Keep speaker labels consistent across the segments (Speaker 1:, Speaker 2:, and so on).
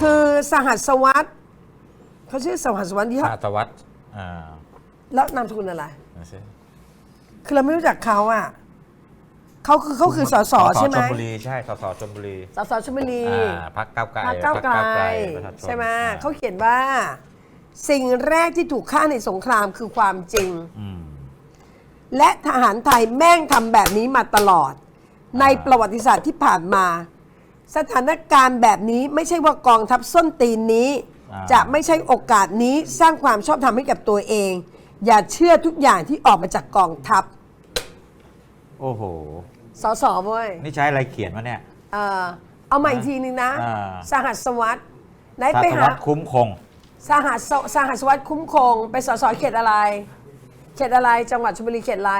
Speaker 1: คือสหัสวัตรเขาชื่อสหัสวัตรที่
Speaker 2: ชา
Speaker 1: เขา
Speaker 2: ตวัฒน์อ่า
Speaker 1: แล้วนามสกุลอะไร
Speaker 2: นั่นสิ
Speaker 1: คือเราไม่รู้จักเขาอะเขาคือเขาคือสสใช่ไหม
Speaker 2: ชลบุรีใช่สสชลบุรี
Speaker 1: สสชลบุรี
Speaker 2: อ่าพักก้าวไกล
Speaker 1: พรรคก้าวไกล
Speaker 2: พรรคประชาชน
Speaker 1: ใช่ไหม
Speaker 2: อ่
Speaker 1: เขาเขียนว่า สิ่งแรกที่ถูกฆ่าในสงครามคือความจริง
Speaker 2: อืม
Speaker 1: และทหารไทยแม่งทำแบบนี้มาตลอด ในประวัติศาสตร์ที่ผ่านมา สถานการณ์แบบนี้ไม่ใช่ว่ากองทัพส้นตีนนี้
Speaker 2: อ่า
Speaker 1: จะไม่ใช่โอกาสนี้สร้างความชอบธรรมให้กับตัวเอง อย่าเชื่อทุกอย่างที่ออกมาจากกองทัพ
Speaker 2: โอ้โห
Speaker 1: สสเว้ย
Speaker 2: นี่ใช้อะไรเขียนวะเนี่ย
Speaker 1: เออเอาใหม่อีกทีนึงนะ
Speaker 2: อ่า
Speaker 1: สหัสวัตรไหน
Speaker 2: ชา
Speaker 1: ไป
Speaker 2: ต
Speaker 1: หา
Speaker 2: วัฒน์คุ้มคง
Speaker 1: สหัสสหัสวัตรคุ้มคง ไปสสเขตอะไร เขตอะไรจังหวัดชลบุรีเขตอะไร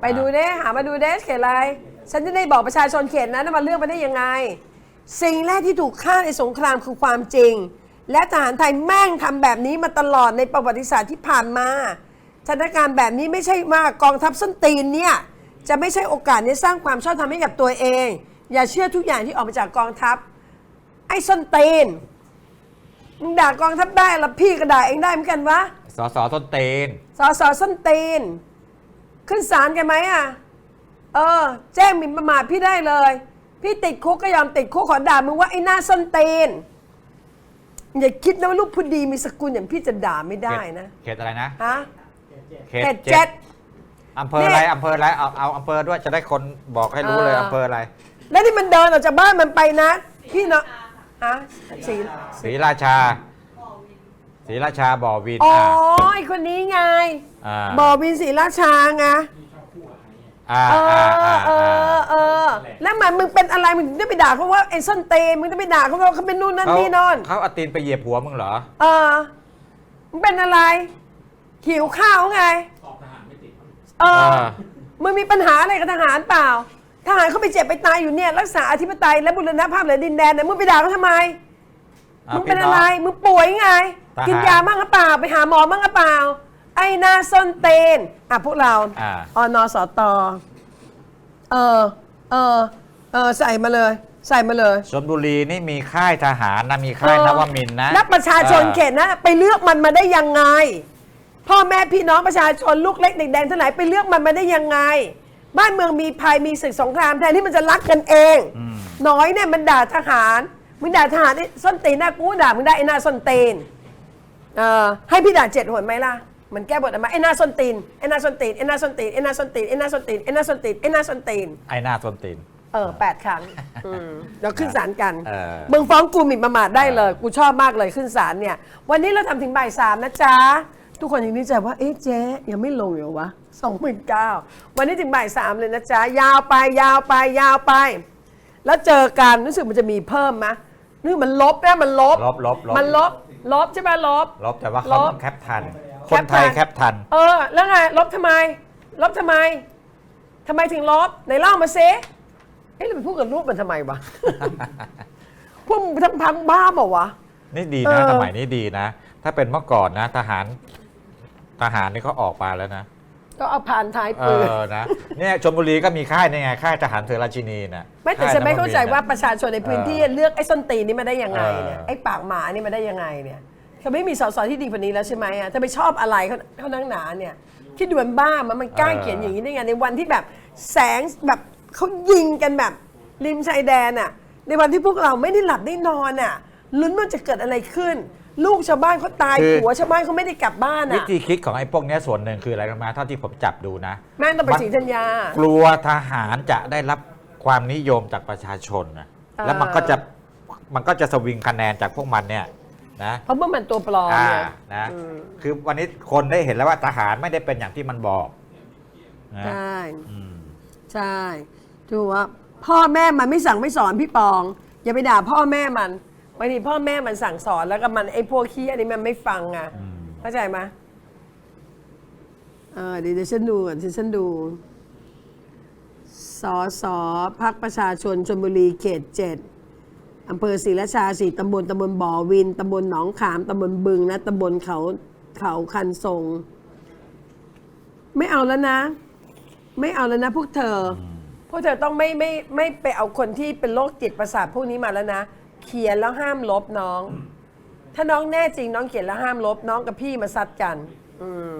Speaker 1: ไปดูเด้หามาดูเด้เขตอะไร ฉันจะได้บอกประชาชนเขตนั้นว่ามันเลือกไปได้ยังไง สิ่งแรกที่ถูกฆ่าในสงครามคือความจริง และทหารไทยแม่งทำแบบนี้มาตลอดในประวัติศาสตร์ที่ผ่านมาสถานการณ์แบบนี้ไม่ใช่ว่ากองทัพส้นตีนเนี่ยจะไม่ใช่โอกาสนี้สร้างความชอบธรรมให้กับตัวเอง อย่าเชื่อทุกอย่างที่ออกมาจากกองทัพ ไอ้ส้นตีนมึงด่ากองทัพได้แล้วพี่ก็ด่าเองได้เหมือนกันวะ
Speaker 2: สสต้นเตน
Speaker 1: สอสอส้นตีน ขึ้นศาลกันไหมอะ เออ แจ้งหมิ่นประมาทพี่ได้เลย พี่ติดคุกก็ยอมติดคุกขอด่ามึงว่าไอ้หน้าส้นตีนอย่าคิดนะว่าลูกผู้ดีมีสกุลอย่างพี่จะด่าไม่ได้นะ
Speaker 2: เขตอะไรนะ
Speaker 1: ฮะ
Speaker 2: เข
Speaker 1: เข
Speaker 2: ต
Speaker 1: ต
Speaker 2: เจ็
Speaker 1: เจ็
Speaker 2: ด
Speaker 1: ด
Speaker 2: อำเภออะไร
Speaker 1: เนี่ย
Speaker 2: อำเภออะไรเอาเอาอำเภอด้วยจะได้คนบอกให้รู้เลย
Speaker 1: อ่า
Speaker 2: อำเภออะไร
Speaker 1: แล้วที่มันเดินออกจากบ้านมันไปนะ พี่เนาะฮะสี
Speaker 2: ศรีราชาศรีราชาบ่อวิน
Speaker 1: อ๋อ
Speaker 2: อ่า
Speaker 1: ไอคนนี้ไง
Speaker 2: อ่า
Speaker 1: บ่อวินศรีราชาไง
Speaker 2: อ่า
Speaker 1: เอ
Speaker 2: อ่า
Speaker 1: อ
Speaker 2: อ่า
Speaker 1: เออเออแล้วมันมึงเป็นอะไรมึงถึงจะไปด่าเขาว่าไอ้ส้นเตนมึงจะไปด่าเขาว่าเขาเป็นนู่นนั่น
Speaker 2: เขา
Speaker 1: นี่นอน
Speaker 2: เขาเอาตีนไปเหยียบหัวมึงเหรอ
Speaker 1: เออมึงเป็นอะไร หิวข้าวไงเออ
Speaker 2: เออ
Speaker 1: มึงมีปัญหาอะไรกับทหารเปล่า ทหารเขาไปเจ็บไปตายอยู่เนี่ย รักษาอธิปไตยและบุรณภาพเหนือดินแดนเนี่ยมึงไปด่าเขาทำไม
Speaker 2: อะ
Speaker 1: มึงเป็น
Speaker 2: พี่
Speaker 1: อะไร มึงป่วยไง
Speaker 2: ทหาร
Speaker 1: กินยามั่งหรือเปล่า ไปหาหมอมั่งหรือเปล่าไอ้หน้าส้นเตนอะพวกเรา
Speaker 2: อ่า
Speaker 1: อนสตเออเออเออใส่มาเลย ใส่มาเลย
Speaker 2: ชลบุรีนี่มีค่ายทหารนะมีค่ายนวมินทร์นะ
Speaker 1: แล้วประชาชนเขตนะ ไปเลือกมันมาได้ยังไง พ่อแม่พี่น้องประชาชนลูกเล็กเด็กแดงทั้งหลายไปเลือกมันมาได้ยังไง บ้านเมืองมีภัยมีศึกสงครามแทนที่มันจะรักกันเอง
Speaker 2: อืม
Speaker 1: น้อยเนี่ยมันด่าทหาร มึงด่าทหารไอ้ส้นตีนหน้ากูด่ามึงได้ไอ้หน้าส้นตีนเออให้พี่ด่าเจ็ดหนไหมล่ะ มันแก้บทอะไรมาไอ้หน้าส้นตีนไอ้หน้าส้นตีนไอ้หน้าส้นตีนไอ้หน้าส้นตีนไอ้หน้าส้นตีนไอ้หน้าส้นตีนไอ้หน้าส้นตีน
Speaker 2: ไอ้หน้าส้นตีน
Speaker 1: เออแปดครั้งอืมเราขึ้นศาลกัน
Speaker 2: เออ
Speaker 1: มึงฟ้องกูหมิ่นประมาทได้เลย กูชอบมากเลยขึ้นศาลเนี่ย วันนี้เราทำถึงบ่ายสามนะจ๊ะ ทุกคนยังนึกใจว่าเอ๊ะเจ๊ยังไม่ลงเหรอวะสองหมื่นเก้าวันนี้ถึงบ่ายสามเลยนะจ๊ะ ยาวไปยาวไปยาวไป แล้วเจอกันรู้สึกมันจะมีเพิ่มมะนี่มันลบนะมันลบ
Speaker 2: ลบลบลบ
Speaker 1: มันลบลบใช่ไหมลบ
Speaker 2: ลบแต่ว่า
Speaker 1: ล
Speaker 2: เขา
Speaker 1: บ
Speaker 2: แคปทัน
Speaker 1: แค
Speaker 2: คน
Speaker 1: ปทัน
Speaker 2: ไทยแคปทัน
Speaker 1: เออ แล้วไงลบทำไม ลบทำไมทำไมถึงลบไหนเล่ามาเซเฮ้ยเราไปพูดกับรูปมันทำไมวะ พวกมึงทั้งพังบ้าเปล่าวะ
Speaker 2: นี่ดี
Speaker 1: เอ
Speaker 2: นะ
Speaker 1: อ
Speaker 2: สมัยนี้ดีนะ ถ้าเป็นเมื่อก่อนนะ ทหารทหารนี่เขาออกมาแล้วนะ
Speaker 1: ก็เอาผ่านท้าย
Speaker 2: เอ
Speaker 1: ปืน
Speaker 2: อนะเนี่ยชลบุรีก็มีค่ายนี่ไงค่ายทหารเสือราชินีนะ
Speaker 1: ไม่แต่
Speaker 2: ค่ย
Speaker 1: ฉันไม่เข้าใจ
Speaker 2: นวมินทร์
Speaker 1: ว่า
Speaker 2: น่ะ
Speaker 1: ประชาชนในพื้นที่
Speaker 2: เออ
Speaker 1: เลือกไอ้ส้นตีนนี่มาได้ยังไงเนี่ย
Speaker 2: เออ
Speaker 1: ไอ้ปากหมานี่มาได้ยังไงเนี่ย เขาไม่มีสสที่ดีกว่านี้แล้วใช่ไหมอะจะไปชอบอะไรเขาเขานั่งหนาเนี่ยคิดดูมันบ้ามันมันกล้าเขียนอย่างนี้ได้ไงในวันที่แบบแสงแบบเขายิงกันแบบ ริมชายแดนอะ ในวันที่พวกเราไม่ได้หลับได้นอนอะลุ้นว่าจะเกิดอะไรขึ้น ลูกชาวบ้านเขาตาย
Speaker 2: คือ
Speaker 1: ผัวชาวบ้านเขาไม่ได้กลับบ้าน
Speaker 2: วิ
Speaker 1: อะ
Speaker 2: ธีคิดของไอ้พวกเนี้ยส่วนหนึ่งคืออะไรรู้ไหมาเท่าที่ผมจับดูนะ
Speaker 1: แม่งต้องไป
Speaker 2: มัน
Speaker 1: สีธัญญา
Speaker 2: กลัวทหารจะได้รับความนิยมจากประชาชนนะ
Speaker 1: เออ
Speaker 2: แล้วมันก็จะมันก็จะสวิงคะแนนจากพวกมันเนี่ย นะ
Speaker 1: เพราะเมื่อมันตัวปลอม
Speaker 2: อ่า
Speaker 1: เนี่ย
Speaker 2: นะ
Speaker 1: อืม
Speaker 2: คือวันนี้คนได้เห็นแล้วว่าทหารไม่ได้เป็นอย่างที่มันบอกนะ
Speaker 1: ใช่
Speaker 2: อืม
Speaker 1: ใช่ถูกว่าพ่อแม่มันไม่สั่งไม่สอนพี่ปอง อย่าไปด่าพ่อแม่มันบางทีพ่อแม่มันสั่งสอนแล้วก็มันไอ้พวกขี้อันนี้มันไม่ฟังอะ
Speaker 2: อืม
Speaker 1: เข้าใจไหมเออเดี๋ยวเดี๋ยวฉันดูก่อนเดี๋ยวฉันดูสอสอพักประชาชนชลบุรีเขตเจ็ด อำเภอศรีราชาสี่ตำบลตำบลบ่อวินตำบลหนองขามตำบลบึงและตำบลเขาเขาคันทรง ไม่เอาแล้วนะ ไม่เอาแล้วนะพวกเธออพวกเธอต้องไม่ไม่ไม่ไปเอาคนที่เป็นโรคจิตประสาทพวกนี้มาแล้วนะ เขียนแล้วห้ามลบน้อง ถ้าน้องแน่จริงน้องเขียนแล้วห้ามลบน้องกับพี่มาซัดกัน อืม